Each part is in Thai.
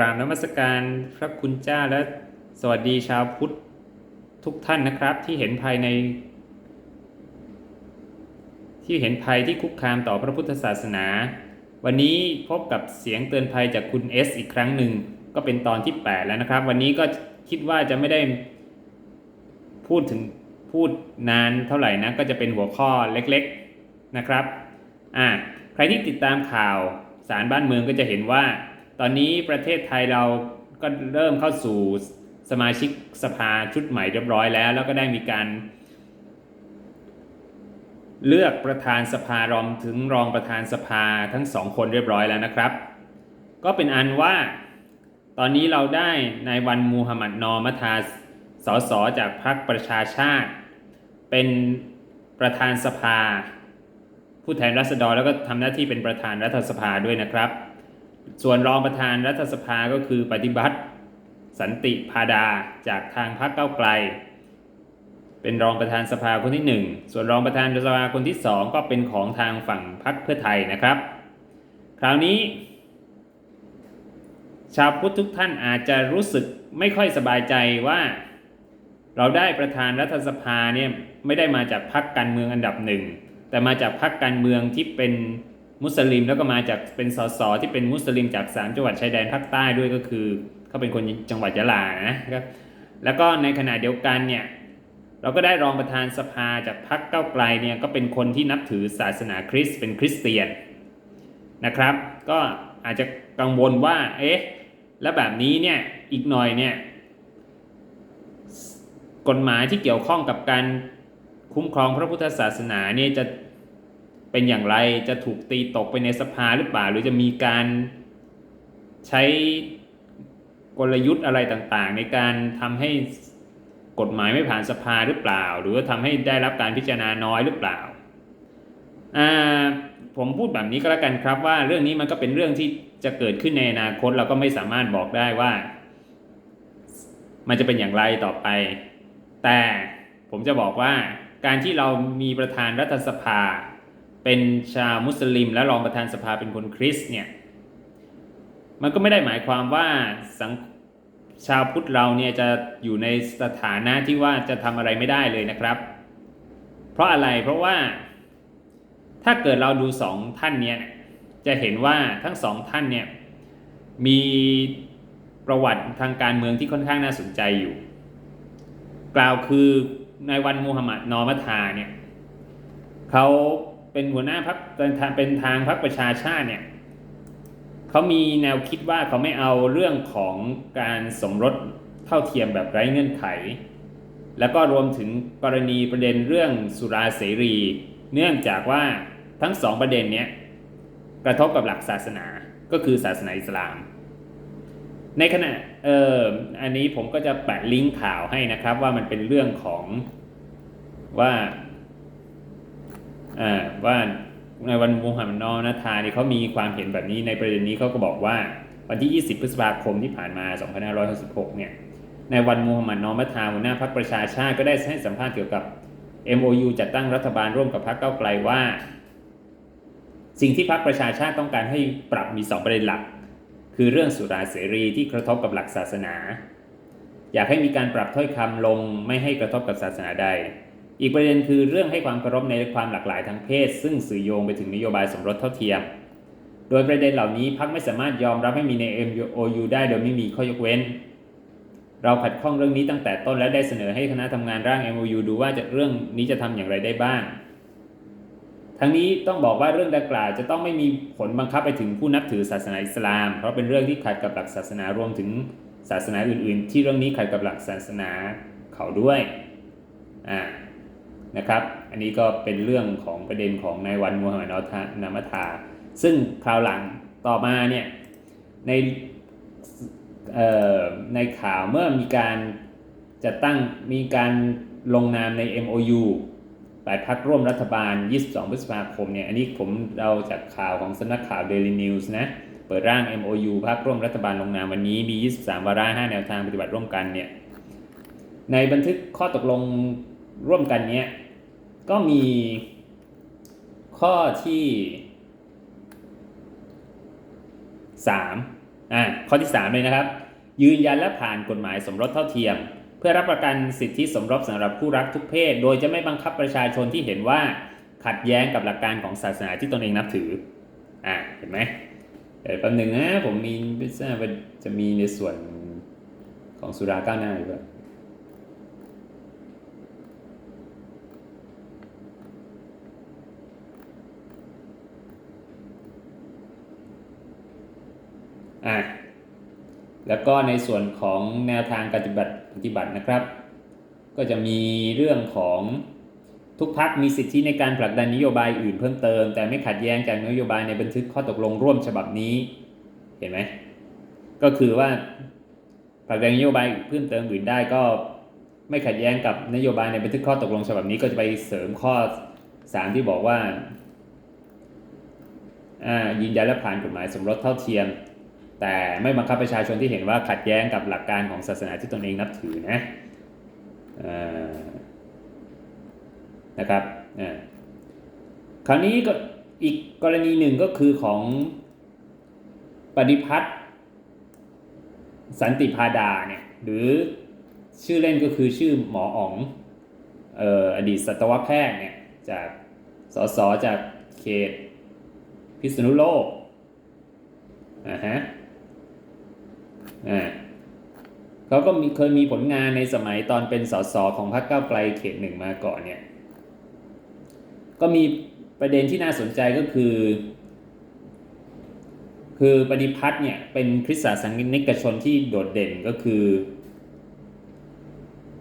ราบนมัสการพระคุณเจ้าและสวัสดีชาวพุทธทุกท่านนะครับ ที่เห็นภายใน ที่เห็นภัยที่คุกคามต่อพระพุทธศาสนา วันนี้พบกับเสียงเตือนภัยจากคุณเอสอีกครั้งหนึ่งก็เป็นตอนที่ 8 แล้วนะครับ วันนี้ก็คิดว่าจะไม่ได้พูดถึงพูดนานเท่าไหร่นะก็จะเป็นหัวข้อเล็กๆนะครับอ่าใครที่ติดตามข่าวสารบ้านเมืองก็จะเห็นว่า ตอนนี้ประเทศไทยเราก็เริ่มเข้าสู่สมาชิกสภาชุดใหม่เรียบร้อยแล้ว แล้วก็ได้มีการ เลือกประธานสภารอมถึงรองประธานสภาทั้งสองคนเรียบร้อยแล้วนะครับ ก็เป็นอันว่า ตอนนี้เราได้นายวันมูฮัมหมัดนอมัทาสสจากพรรคประชาชาติ เป็นประธานสภา ผู้แทนรัษฎรแล้วก็ทำหน้าที่เป็นประธานรัฐสภาด้วยนะครับ ส่วนรองประธานรัฐสภาก็คือปฏิบัติ สันติพาดาจากทางพรรคเก้าไกล เป็นรองประธานสภาคนที่ 1 ส่วนรองประธานสภาคนที่ 2 ก็เป็นของทางฝั่งพรรคเพื่อไทยนะครับ คราวนี้ ชาวพุทธทุกท่านอาจจะรู้สึกไม่ค่อยสบายใจว่าเราได้ประธานรัฐสภาเนี่ยไม่ได้มาจากพรรคการเมืองอันดับหนึ่งแต่มาจากพรรคการเมืองที่เป็น มุสลิมแล้วก็มาจากเป็นสสที่เป็นมุสลิมจากสามจังหวัดชายแดนภาคใต้ด้วยก็คือเขาเป็นคนจังหวัดยะลานะครับแล้วก็ในขณะเดียวกันเนี่ยเราก็ได้รองประธานสภาจากพรรคเก้าไกลเนี่ยก็เป็นคนที่นับถือศาสนาคริสต์เป็นคริสเตียนนะครับ ก็อาจจะกังวลว่าเอ๊ะแล้วแบบนี้เนี่ยอีกหน่อยเนี่ยกฎหมายที่เกี่ยวข้องกับการคุ้มครองพระพุทธศาสนาเนี่ยจะ เป็นอย่างไรจะถูกตีตกไปในสภาหรือเปล่า หรือจะมีการใช้กลยุทธ์อะไรต่างๆ ในการทำให้กฎหมายไม่ผ่านสภาหรือเปล่า หรือว่าทำให้ได้รับการพิจารณาน้อยหรือเปล่าผมพูดแบบนี้ก็แล้วกันครับว่าเรื่องนี้มันก็เป็นเรื่องที่จะเกิดขึ้นในอนาคตเราก็ไม่สามารถบอกได้ว่า มันจะเป็นอย่างไรต่อไป แต่ผมจะบอกว่าการที่เรามีประธานรัฐสภา เป็นชาวมุสลิม และรองประธานสภาเป็นคนคริสเนี่ยมันก็ไม่ได้หมายความว่าสังชาวพุทธเราเนี่ยจะอยู่ในสถานะที่ว่าจะทำอะไรไม่ได้เลยนะครับ เพราะอะไรเพราะว่า ถ้าเกิดเราดูสองท่านเนี่ยจะเห็นว่าทั้งสองท่านเนี่ยมีประวัติทางการเมืองที่ค่อนข้างน่าสนใจอยู่ กล่าวคือนายวันมูฮัมหมัดนอมัทาเนี่ยเขา เป็นหัวหน้าพักเป็นทางเป็นทางพรรคประชาชาติเนี่ยเขามีแนวคิดว่าเขาไม่เอาเรื่องของการสมรสเท่าเทียมแบบไร้เงื่อนไข แล้วก็รวมถึงกรณีประเด็นเรื่องสุราเสรี เนื่องจากว่าทั้งสองประเด็นเนี้ยกระทบกับหลักศาสนาก็คือศาสนาอิสลาม ในขณะเอ่ออันนี้ผมก็จะแปะลิงก์ข่าวให้นะครับว่ามันเป็นเรื่องของว่า ว่าในวันมูฮัมหมัดนอนาธานี่เขามีความเห็นแบบนี้ในประเด็นนี้เขาก็บอกว่าวันที่ 20 พฤษภาคมที่ผ่านมา 2566 เนี่ยในวันมูฮัมหมัดนอมัทาหัวหน้าพรรคประชาชาติก็ได้ให้สัมภาษณ์เกี่ยวกับ MOU จัดตั้งรัฐบาลร่วมกับพรรคเก้าไกลว่า สิ่งที่พรรคประชาชาติต้องการให้ปรับมี 2 ประเด็นหลัก คือเรื่องสุราเสรีที่กระทบกับหลักศาสนา อยากให้มีการปรับถ้อยคำลงไม่ให้กระทบกับศาสนาใด อีกประเด็นคือเรื่องให้ความเคารพในความหลากหลายทางเพศ ซึ่งสื่อโยงไปถึงนโยบายสมรสเท่าเทียม โดยประเด็นเหล่านี้พรรคไม่สามารถยอมรับให้มีใน MOU ได้โดยไม่มีข้อยกเว้น เราขัดข้องเรื่องนี้ตั้งแต่ต้นและได้เสนอให้คณะทำงานร่าง MOU ดูว่าจะเรื่องนี้จะทำอย่างไรได้บ้าง ทั้งนี้ต้องบอกว่าเรื่องดังกล่าวจะต้องไม่มีผลบังคับไปถึงผู้นับถือศาสนาอิสลาม เพราะเป็นเรื่องที่ขัดกับหลักศาสนารวมถึงศาสนาอื่น ๆ ที่เรื่องนี้ขัดกับหลักศาสนาเขาด้วยอ่า นะครับ อันนี้ก็เป็นเรื่องของประเด็นของนายวันมูฮัมหมัดนามัทาซึ่งคราวหลังต่อมาเนี่ยในในข่าวเมื่อมีการจะตั้งมีการลงนามใน MOU แปดพักร่วมรัฐบาล 22 พฤษภาคมเนี่ย อันนี้ผมเราจากข่าวของสำนักข่าว Daily News นะ เปิดร่าง MOU พักร่วมรัฐบาลลงนามวันนี้มี 23 วาระ 5 แนวทางปฏิบัติร่วมกันเนี่ย ในบันทึกข้อตกลงร่วมกันเนี้ย ก็มีข้อที่3อ่าข้อที่3เลยนะครับ ยืนยันและผ่านกฎหมายสมรสเท่าเทียม เพื่อรับประกันสิทธิสมรสสำหรับคู่รักทุกเพศ โดยจะไม่บังคับประชาชนที่เห็นว่าขัดแย้งกับหลักการของศาสนาที่ตนเองนับถืออ่าเห็นไหมเดี๋ยวแป๊บหนึ่งนะผมมีไม่ทราบว่าจะมีในส่วนของสุราก้าวหน้าหรือเปล่า อะแล้วก็ในส่วนของแนวทางการปฏิบัติปฏิบัตินะครับ ก็จะมีเรื่องของทุกพักมีสิทธิในการผลักดันนโยบายอื่นเพิ่มเติม แต่ไม่ขัดแย้งจากนโยบายในบันทึกข้อตกลงร่วมฉบับนี้ เห็นไหมก็คือว่าผลักดันนโยบายเพิ่มเติมอื่นได้ก็ไม่ขัดแย้งกับนโยบายในบันทึกข้อตกลงฉบับนี้ก็จะไปเสริมข้อ 3 ที่บอกว่าอ่ายืนยันและผ่านกฎหมายสมรสเท่าเทียม แต่ไม่บังคับประชาชนที่เห็นว่าขัดแย้งกับหลักการของศาสนาที่ตนเองนับถือนะนะครับคราวนี้ก็อีกกรณีหนึ่งก็คือของปฏิพัฒน์สันติพาดาเนี่ยหรือชื่อเล่นก็คือชื่อหมออ๋องอออดีตสัตวแพทย์เนี่ยจากสสจากเขตพิษณุโลกอ่าฮะ เขาก็มีเคยมีผลงานในสมัยตอนเป็นสสของพรรคก้าวไกลเขตหนึ่งมาก่อนเนี่ย ก็มีประเด็นที่น่าสนใจก็คือ คือปฏิพัฒน์เนี่ยเป็นคริสตศาสนิกชนที่โดดเด่นก็คือ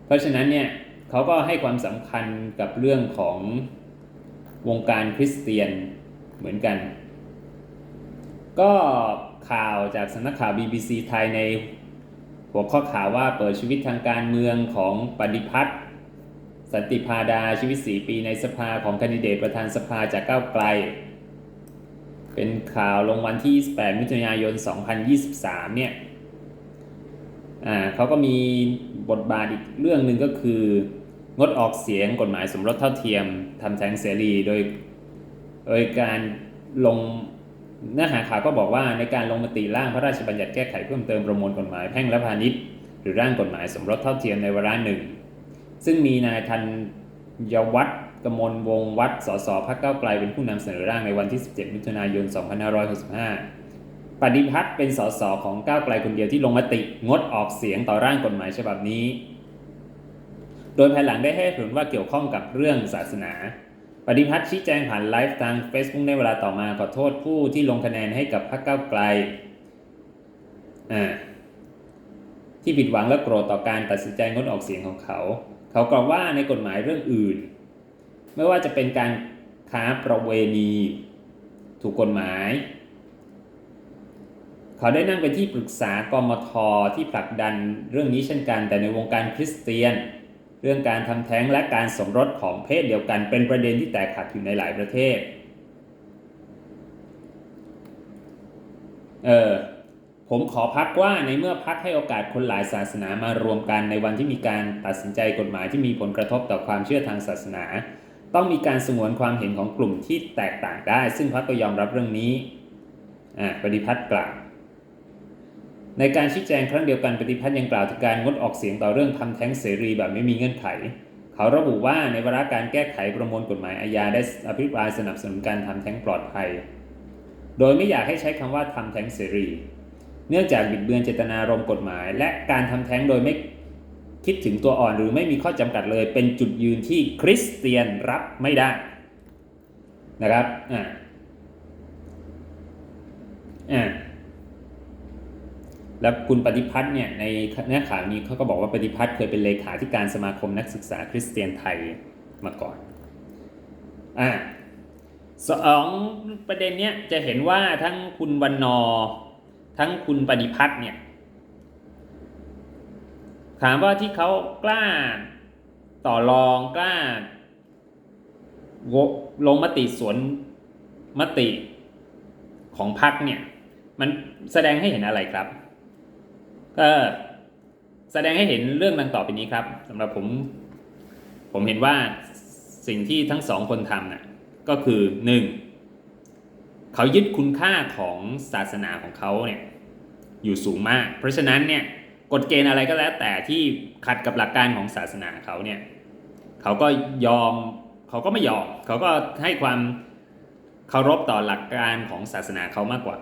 เพราะฉะนั้นเนี่ยเขาก็ให้ความสำคัญกับเรื่องของวงการคริสเตียนเหมือนกัน ก็ ข่าวจากสำนักข่าว BBC ไทยในหัวข้อข่าวว่าเปิดชีวิตทางการเมืองของปฏิพัฒน์สันติพาดาชีวิต 4 ปีในสภาของคนดิเดตประธานสภาจากก้าวไกล เป็นข่าวลงวันที่ 28 มิถุนายน 2023 เนี่ยอ่าเขาก็มีบทบาทอีกเรื่องหนึ่งก็คืองดออกเสียงกฎหมายสมรสเท่าเทียมทำแท้งเสรีโดยโดยการลง เนื้อหาข่าวก็บอกว่าในการลงมติร่างพระราชบัญญัติแก้ไขเพิ่มเติมประมวลกฎหมายแพ่งและพาณิชย์หรือร่างกฎหมายสมรสเท่าเทียมในวาระหนึ่งซึ่งมีนายธัญยวัฒน์กมลวงศ์วัด สสพักเก้าไกลเป็นผู้นำเสนอร่างในวันที่ 17 มิถุนายน 2565 ปฏิพัฒน์เป็นสสของก้าวไกลคนเดียวที่ลงมติงดออกเสียงต่อร่างกฎหมายฉบับนี้ โดยภายหลังได้ให้เหตุผลว่าเกี่ยวข้องกับเรื่องศาสนา ปฏิพัฒน์ชี้แจงผ่านไลฟ์ทาง Facebook ในเวลาต่อมาขอโทษผู้ที่ลงคะแนนให้กับพรรคก้าวไกลที่ผิดหวังและโกรธต่อการตัดสินใจงดออกเสียงของเขา เขากล่าวว่าในกฎหมายเรื่องอื่น ไม่ว่าจะเป็นการค้าประเวณี ถูกกฎหมาย เขาได้นั่งเป็นที่ปรึกษากมทที่ผลักดันเรื่องนี้เช่นกัน แต่ในวงการคริสเตียน เรื่องการทำแท้งและการสมรสของเพศเดียวกัน เป็นประเด็นที่แตกหักอยู่ในหลายประเทศ เออผมขอพักว่าในเมื่อพักให้โอกาสคนหลายศาสนามารวมกันในวันที่มีการตัดสินใจกฎหมายที่มีผลกระทบต่อความเชื่อทางศาสนา ต้องมีการสงวนความเห็นของกลุ่มที่แตกต่างได้ ซึ่งพักก็ยอมรับเรื่องนี้อ่าปฏิพัฒน์กล่าว ในการชี้แจงครั้งเดียวกันปฏิพัฒน์ยังกล่าวถึงการงดออกเสียงต่อเรื่องทำแท้งเสรีแบบไม่มีเงื่อนไข เขาระบุว่าในวาระการแก้ไขประมวลกฎหมายอาญาได้อภิปรายสนับสนุนการทำแท้งปลอดภัย โดยไม่อยากให้ใช้คำว่าทำแท้งเสรี เนื่องจากบิดเบือนเจตนารมณ์กฎหมาย และการทำแท้งโดยไม่คิดถึงตัวอ่อนหรือไม่มีข้อจำกัดเลย เป็นจุดยืนที่คริสเตียนรับไม่ได้นะครับอ่าอ่า แล้วคุณปฏิพัฒน์เนี่ยในเนื้อข่าวนี้เขาก็บอกว่าปฏิพัฒน์เคยเป็นเลขาธิการสมาคมนักศึกษาคริสเตียนไทยมาก่อนอ่าสองประเด็นเนี้ยจะเห็นว่าทั้งคุณวันนอ ทั้งคุณปฏิพัฒน์เนี่ยถามว่าที่เขากล้าต่อรองกล้าโหวลงมติสวนมติของพรรคเนี่ย มันแสดงให้เห็นอะไรครับ ก็แสดงให้เห็นเรื่องดังต่อไปนี้ครับสำหรับผม ผมเห็นว่าสิ่งที่ทั้งสองคนทำน่ะก็คือหนึ่งเขายึดคุณค่าของศาสนาของเขาเนี่ยอยู่สูงมาก เพราะฉะนั้นเนี่ยกฎเกณฑ์อะไรก็แล้วแต่ที่ขัดกับหลักการของศาสนาเขาเนี่ยเขาก็ยอมเขาก็ไม่ยอมเขาก็ให้ความเคารพต่อหลักการของศาสนาเขามากกว่า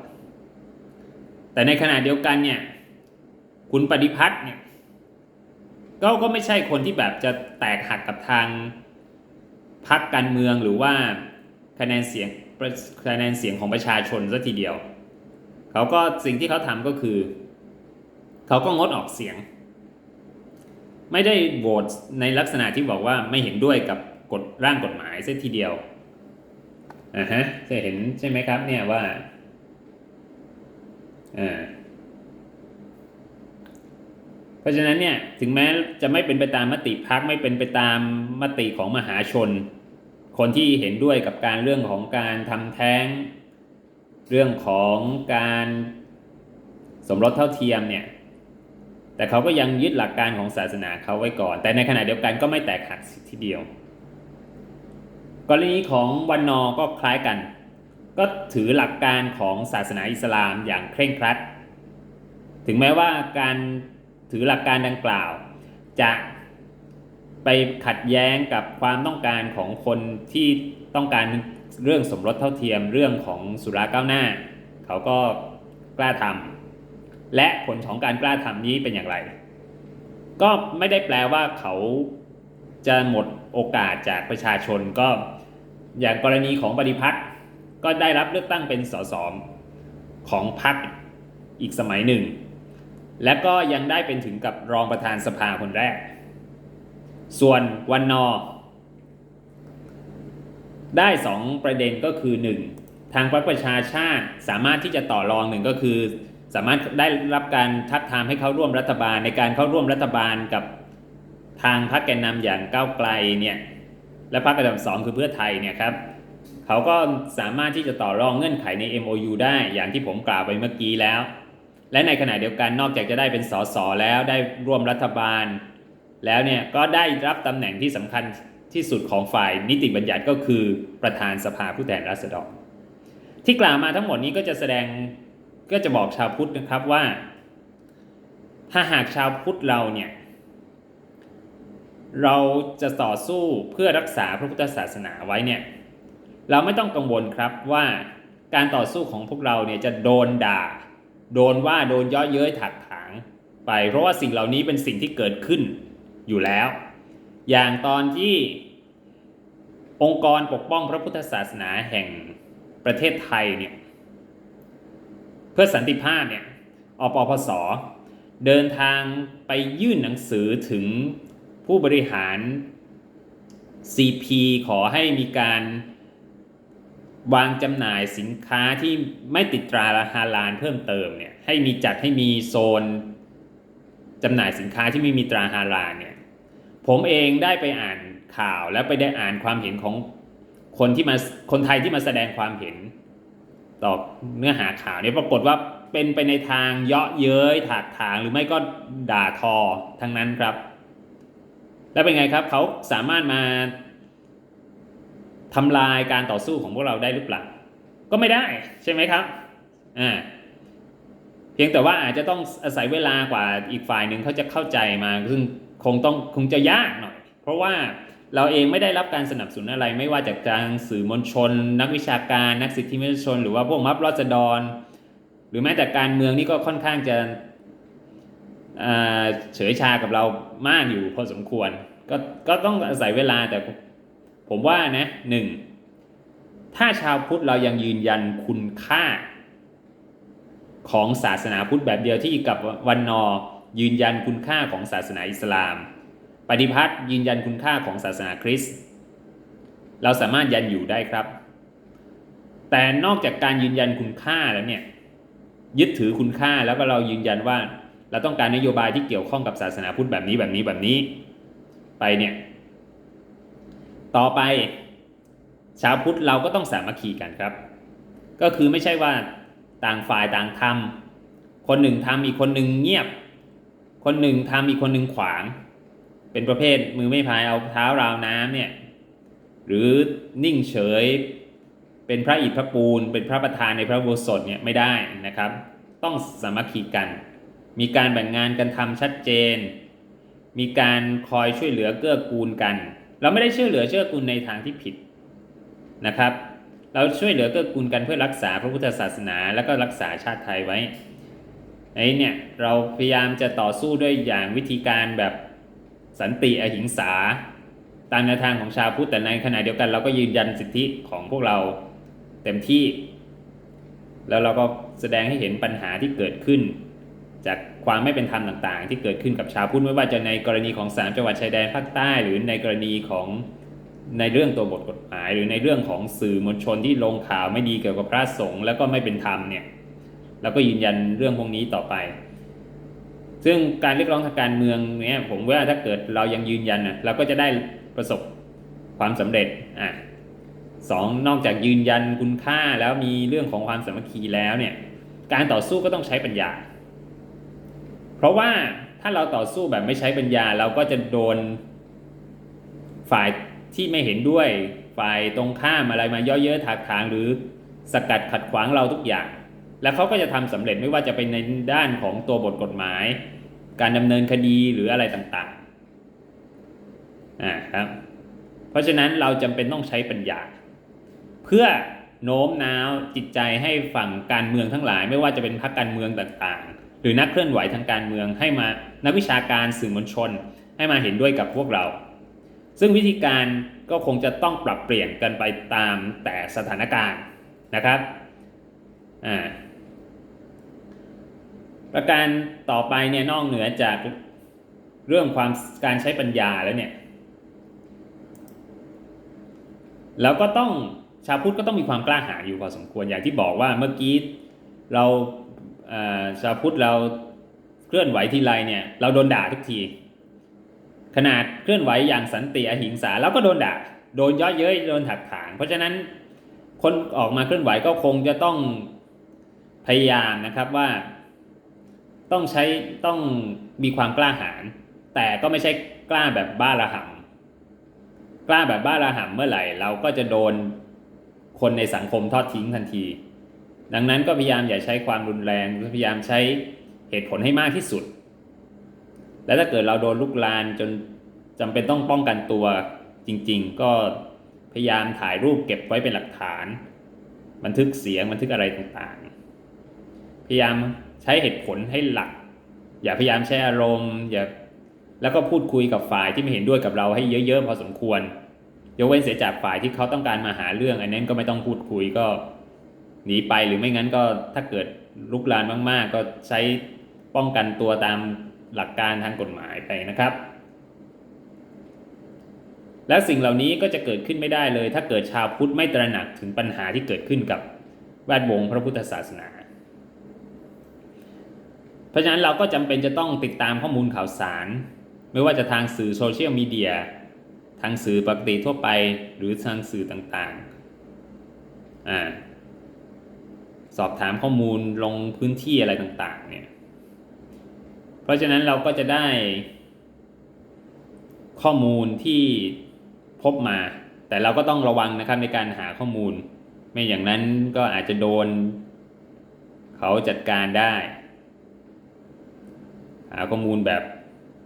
แต่ในขณะเดียวกันเนี่ย คุณปฏิพัฒน์เนี่ยก็ก็ไม่ใช่คนที่แบบจะแตกหักกับทางพรรคการเมืองหรือว่าคะแนนเสียงคะแนนเสียงของประชาชนซะทีเดียว เขาก็สิ่งที่เขาทำก็คือ เขาก็งดออกเสียง ไม่ได้โหวตในลักษณะที่บอกว่าไม่เห็นด้วยกับกฎร่างกฎหมายซะทีเดียวอ่าฮะจะเห็นใช่ไหมครับเนี่ยว่าอ่า ราะฉะนั้นเนี่ยถึงแม้จะไม่เป็นไปตามมติพักไม่เป็นไปตามมติของมหาชน คนที่เห็นด้วยกับการเรื่องของการทำแท้ง เรื่องของการสมรสเท่าเทียมเนี่ยแต่เขาก็ยังยึดหลักการของศาสนาเขาไว้ก่อน แต่ในขณะเดียวกันก็ไม่แตกหักทีเดียว กรณีของวันนอก็คล้ายกัน ก็ถือหลักการของศาสนาอิสลามอย่างเคร่งครัด ถึงแม้ว่าการ ถือหลักการดังกล่าว จะไปขัดแย้งกับความต้องการของคนที่ต้องการเรื่องสมรสเท่าเทียมเรื่องของสุราก้าวหน้า เขาก็กล้าทำและผลของการกล้าทำนี้เป็นอย่างไร ก็ไม่ได้แปลว่าเขาจะหมดโอกาสจากประชาชนก็อย่างกรณีของปฏิพัฒน์ก็ได้รับเลือกตั้งเป็นสสของพรรคอีกสมัยหนึ่ง และก็ยังได้เป็นถึงกับรองประธานสภาคนแรก ส่วนวันนอ ได้ 2 ประเด็นก็คือ 1. ทางพรรคประชาชาติสามารถที่จะต่อรองหนึ่งก็คือ สามารถได้รับการทัดทามให้เข้าร่วมรัฐบาลในการเข้าร่วมรัฐบาลกับทางพรรคแกนนำอย่างก้าวไกลเนี่ยและพรรคอันดับสองคือเพื่อไทยเนี่ยครับเขาก็สามารถที่จะต่อรองเงื่อนไขใน MOU ได้อย่างที่ผมกล่าวไปเมื่อกี้แล้ว และในขณะเดียวกันนอกจากจะได้เป็นสสแล้วได้ร่วมรัฐบาล แล้วเนี่ยก็ได้รับตำแหน่งที่สำคัญที่สุดของฝ่ายนิติบัญญัติก็คือประธานสภาผู้แทนราษฎร ที่กล่าวมาทั้งหมดนี้ก็จะแสดงก็จะบอกชาวพุทธนะครับว่า ถ้าหากชาวพุทธเราเนี่ยเราจะต่อสู้เพื่อรักษาพระพุทธศาสนาไว้เนี่ยเราไม่ต้องกังวลครับว่าการต่อสู้ของพวกเราเนี่ยจะโดนด่า โดนว่าโดนย่อเย้ยถักถางไป เพราะว่าสิ่งเหล่านี้เป็นสิ่งที่เกิดขึ้นอยู่แล้ว อย่างตอนที่องค์กรปกป้องพระพุทธศาสนาแห่งประเทศไทยเนี่ยเพื่อสันติภาพเนี่ยอปพสเดินทางไปยื่นหนังสือถึงผู้บริหาร CP ขอให้มีการ วางจำหน่ายสินค้าที่ไม่ติดตราฮาลาลเพิ่มเติมเนี่ยให้มีจัดให้มีโซนจำหน่ายสินค้าที่ไม่มีตราฮาลาลเนี่ยผมเองได้ไปอ่านข่าวแล้วไปได้อ่านความเห็นของคนที่มาคนไทยที่มาแสดงความเห็นต่อเนื้อหาข่าวเนี่ยปรากฏว่าเป็นไปในทางเยาะเย้ยถากถางหรือไม่ก็ด่าทอทั้งนั้นครับ แล้วเป็นไงครับเขาสามารถมา ทำลายการต่อสู้ของพวกเราได้หรือเปล่า ก็ไม่ได้ใช่ไหมครับอ่าเพียงแต่ว่าอาจจะต้องอาศัยเวลากว่าอีกฝ่ายหนึ่งเขาจะเข้าใจมาซึ่งคงต้องคงจะยากหน่อย เพราะว่าเราเองไม่ได้รับการสนับสนุนอะไรไม่ว่าจากทางสื่อมวลชน นักวิชาการนักสิทธิมนุษยชน หรือว่าพวกมัฟรอสดรหรือแม้แต่การเมืองนี่ก็ค่อนข้างจะเฉยชากับเรามากอยู่พอสมควร ก็ก็ต้องอาศัยเวลาแต่ ผมว่านะหนึ่งถ้าชาวพุทธเรายังยืนยันคุณค่า ของศาสนาพุทธแบบเดียวที่กับวันนอยืนยันคุณค่าของศาสนาอิสลาม ปฏิพัฒน์ยืนยันคุณค่าของศาสนาคริสต์เราสามารถยันอยู่ได้ครับ แต่นอกจากการยืนยันคุณค่าแล้วเนี่ยยึดถือคุณค่าแล้วก็เรายืนยันว่า เราต้องการนโยบายที่เกี่ยวข้องกับศาสนาพุทธแบบนี้แบบนี้แบบนี้ ไปเนี่ย ต่อไป ชาวพุทธเราก็ต้องสามัคคีกันครับ ก็คือไม่ใช่ว่าต่างฝ่ายต่างทำคนหนึ่งทำอีกคนหนึ่งเงียบ คนหนึ่งทำอีกคนหนึ่งขวาง เป็นประเภทมือไม่พายเอาเท้าราวน้ำเนี่ยหรือนิ่งเฉยเป็นพระอิฐพระปูน เป็นพระประธานในพระโบสถเนี่ยไม่ได้นะครับ ต้องสามัคคีกัน มีการแบ่งงานกันทำชัดเจน มีการคอยช่วยเหลือเกื้อกูลกัน เราไม่ได้ช่วยเหลือเกื้อกูลในทางที่ผิดนะครับ เราช่วยเหลือเกื้อกูลกันเพื่อรักษาพระพุทธศาสนาแล้วก็รักษาชาติไทยไว้ไอ้เนี่ยเราพยายามจะต่อสู้ด้วยอย่างวิธีการแบบสันติอหิงสา ตามแนวทางของชาวพุทธแต่ในขณะเดียวกัน เราก็ยืนยันสิทธิของพวกเราเต็มที่ แล้วเราก็แสดงให้เห็นปัญหาที่เกิดขึ้น จากความไม่เป็นธรรมต่างๆ ที่เกิดขึ้นกับชาวพุทธไม่ว่าจะในกรณีของสามจังหวัดชายแดนภาคใต้ หรือในกรณีของในเรื่องตัวบทกฎหมาย หรือในเรื่องของสื่อมวลชนที่ลงข่าวไม่ดีเกี่ยวกับพระสงฆ์แล้วก็ไม่เป็นธรรมเนี่ยเราก็ยืนยันเรื่องพวกนี้ต่อไป ซึ่งการเรียกร้องทางการเมืองเนี่ยผมว่าถ้าเกิดเรายังยืนยันนะเราก็จะได้ประสบความสำเร็จอะสองนอกจากยืนยันคุณค่าแล้วมีเรื่องของความสามัคคีแล้วเนี่ยการต่อสู้ก็ต้องใช้ปัญญา เพราะว่าถ้าเราต่อสู้แบบไม่ใช้ปัญญา เราก็จะโดนฝ่ายที่ไม่เห็นด้วย ฝ่ายตรงข้ามอะไรมาย่อเย้ยถากถางหรือสกัดขัดขวางเราทุกอย่าง แล้วเขาก็จะทำสำเร็จไม่ว่าจะเป็นในด้านของตัวบทกฎหมาย การดำเนินคดีหรืออะไรต่างๆอ่าครับ เพราะฉะนั้นเราจำเป็นต้องใช้ปัญญา เพื่อโน้มน้าวจิตใจให้ฝั่งการเมืองทั้งหลาย ไม่ว่าจะเป็นพรรคการเมืองต่างๆ รือนักเคลื่อนไหวทางการเมืองให้มานักวิชาการสื่อมวลชน ให้มาเห็นด้วยกับพวกเรา ซึ่งวิธีการก็คงจะต้องปรับเปลี่ยนกันไปตามแต่สถานการณ์นะครับอ่าประการต่อไปเนี่ยนอกเหนือจากเรื่องความการใช้ปัญญาแล้วเนี่ยแล้วก็ต้องชาวพุทธก็ต้องมีความกล้าหาญอยู่พอสมควรอย่างที่บอกว่าเมื่อกี้เรา ชาวพุทธเราเคลื่อนไหวทีไรเนี่ยเราโดนด่าทุกที ขนาดเคลื่อนไหวอย่างสันติอหิงสาเราก็โดนด่า โดนย่อเย้ยโดนถักถาง เพราะฉะนั้นคนออกมาเคลื่อนไหวก็คงจะต้องพยายามนะครับว่าต้องใช้ต้องมีความกล้าหาญแต่ก็ไม่ใช่กล้าแบบบ้าระห่ำกล้าแบบบ้าระห่ำเมื่อไหร่ เราก็จะโดนคนในสังคมทอดทิ้งทันที ดังนั้นก็พยายามอย่าใช้ความรุนแรง พยายามใช้เหตุผลให้มากที่สุด และถ้าเกิดเราโดนลุกลานจนจำเป็นต้องป้องกันตัวจริง ๆ ก็พยายามถ่ายรูปเก็บไว้เป็นหลักฐาน บันทึกเสียงบันทึกอะไรต่างๆ พยายามใช้เหตุผลให้หลัก อย่าพยายามใช้อารมณ์อย่าแล้วก็พูดคุยกับฝ่ายที่ไม่เห็นด้วยกับเราให้เยอะๆพอสมควรยกเว้นเสียจากฝ่ายที่เขาต้องการมาหาเรื่อง อันนั้นก็ไม่ต้องพูดคุยก็ หนีไปหรือไม่งั้นก็ถ้าเกิดลุกลานมาก ๆ ก็ใช้ป้องกันตัวตามหลักการทางกฎหมายไปนะครับ และสิ่งเหล่านี้ก็จะเกิดขึ้นไม่ได้เลย ถ้าเกิดชาวพุทธไม่ตระหนักถึงปัญหาที่เกิดขึ้นกับแวดวงพระพุทธศาสนา เพราะฉะนั้นเราก็จำเป็นจะต้องติดตามข้อมูลข่าวสาร ไม่ว่าจะทางสื่อโซเชียลมีเดียทางสื่อปกติทั่วไปหรือทางสื่อต่างๆอ่า สอบถามข้อมูลลงพื้นที่อะไรต่างๆ เนี่ย เพราะฉะนั้นเราก็จะได้ ข้อมูลที่พบมา แต่เราก็ต้องระวังนะครับในการหาข้อมูล ไม่อย่างนั้นก็อาจจะโดน เขาจัดการได้ หาข้อมูลแบบ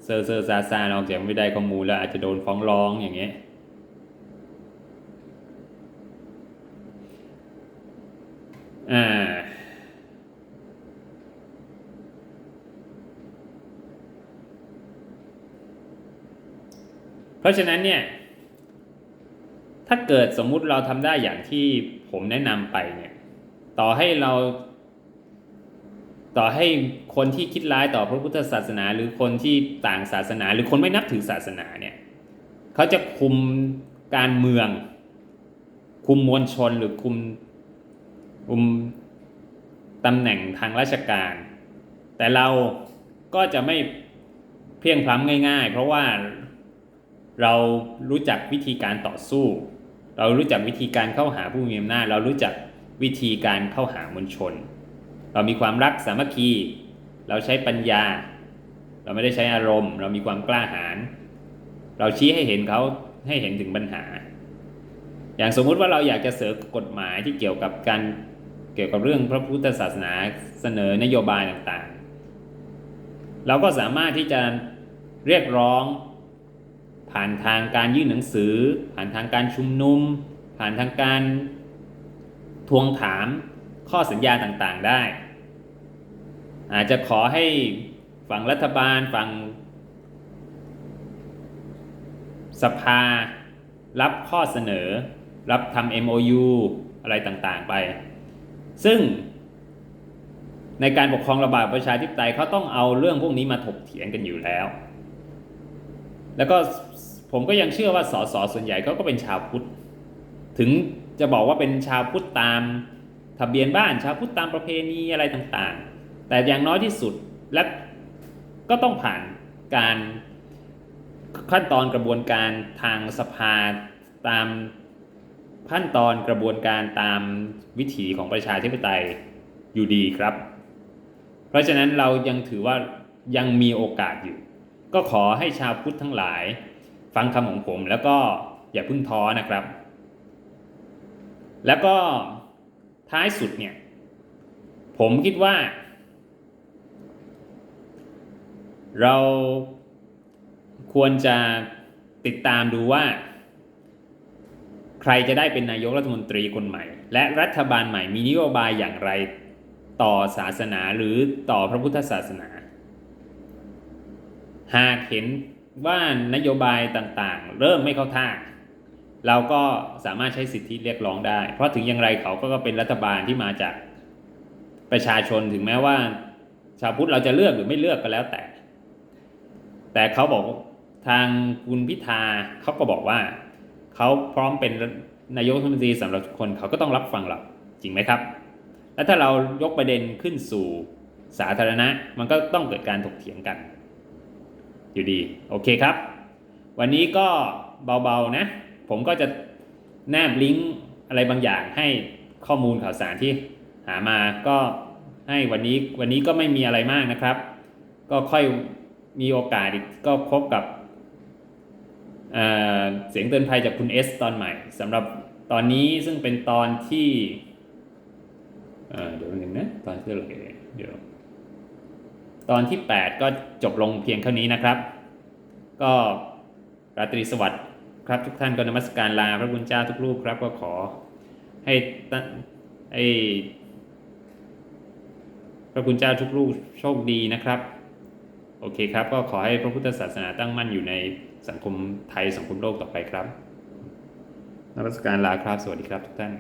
เซอร์เซอร์ซาซานอกจากไม่ได้ข้อมูลแล้วอาจจะโดนฟ้องร้องอย่างเงี้ย อ่าเพราะฉะนั้นเนี่ย ถ้าเกิดสมมุติเราทำได้อย่างที่ผมแนะนำไปเนี่ย ต่อให้เรา ต่อให้คนที่คิดร้ายต่อพระพุทธศาสนา หรือคนที่ต่างศาสนา หรือคนไม่นับถือศาสนาเนี่ย เขาจะคุมการเมือง คุมมวลชนหรือคุมุมตำแหน่งทางราชการ แต่เราก็จะไม่เพียงพล้ำง่าย ๆ เพราะว่าเรารู้จักวิธีการต่อสู้ เรารู้จักวิธีการเข้าหาผู้มีอำนาจเรารู้จักวิธีการเข้าหามวลชน เรามีความรักสามัคคี เราใช้ปัญญา เราไม่ได้ใช้อารมณ์ เรามีความกล้าหาญเราชี้ให้เห็นเขาให้เห็นถึงปัญหา อย่างสมมุติว่าเราอยากจะเสริมกฎหมายที่เกี่ยวกับการ เกี่ยวกับเรื่องพระพุทธศาสนาเสนอนโยบายต่างๆ เราก็สามารถที่จะเรียกร้อง ผ่านทางการยื่นหนังสือ ผ่านทางการชุมนุม ผ่านทางการทวงถามข้อสัญญาต่างๆได้ อาจจะขอให้ฝั่งรัฐบาลฝั่งสภา รับข้อเสนอ รับทำ MOU อะไรต่างๆไป ซึ่ง ในการปกครองระบาดประชาธิปไตยเขาต้องเอาเรื่องพวกนี้มาถกเถียงกันอยู่แล้ว แล้วก็ผมก็ยังเชื่อว่าสสส่วนใหญ่เขาก็เป็นชาวพุทธ ถึงจะบอกว่าเป็นชาวพุทธตามทะเบียนบ้านชาวพุทธตามประเพณีอะไรต่างๆ แต่อย่างน้อยที่สุดและก็ต้องผ่านการขั้นตอนกระบวนการทางสภาตาม ขั้นตอนกระบวนการตามวิถีของประชาธิปไตยอยู่ดีครับ เพราะฉะนั้นเรายังถือว่ายังมีโอกาสอยู่ ก็ขอให้ชาวพุทธทั้งหลาย ฟังคำของผมแล้วก็อย่าเพึ่งท้อนะครับ แล้วก็ท้ายสุดเนี่ย ผมคิดว่า เราควรจะติดตามดูว่า ใครจะได้เป็นนายกรัฐมนตรีคนใหม่ และรัฐบาลใหม่มีนโยบายอย่างไรต่อศาสนาหรือต่อพระพุทธศาสนา หากเห็นว่านโยบายต่างๆ เริ่มไม่เข้าท่า เราก็สามารถใช้สิทธิเรียกร้องได้ เพราะถึงอย่างไรเขาก็เป็นรัฐบาลที่มาจากประชาชนถึงแม้ว่า ชาวพุทธเราจะเลือกหรือไม่เลือกก็แล้วแต่ แต่เขาบอกทางคุณพิธาเขาก็บอกว่า เขาพร้อมเป็นนายกรัฐมนตรีสำหรับทุกคนเขาก็ต้องรับฟังเราจริงไหมครับ และถ้าเรายกประเด็นขึ้นสู่สาธารณะ มันก็ต้องเกิดการถกเถียงกัน อยู่ดี โอเคครับ วันนี้ก็เบาๆนะ ผมก็จะแนบลิงก์อะไรบางอย่างให้ข้อมูลข่าวสารที่หามาก็ให้วันนี้วันนี้ก็ไม่มีอะไรมากนะครับ ก็ค่อยมีโอกาสก็พบกับ เเสียงเตือนภัยจากคุณเอสตอนใหม่สำหรับตอนนี้ซึ่งเป็นตอนที่เเดี๋ยวหนึ่งนะตอนที่อะไรเดี๋ยวตอนที่ 8 ก็จบลงเพียงเท่านี้นะครับ ก็ราตรีสวัสดิ์ครับทุกท่านก็นมัสการลาพระคุณเจ้าทุกรูปครับก็ขอให้ให้พระคุณเจ้าทุกรูปโชคดีนะครับ โอเคครับ ก็ขอให้พระพุทธศาสนาตั้งมั่นอยู่ใน สังคมไทยสังคมโลกต่อไปครับนรัสการลาครับ สวัสดีครับทุกท่าน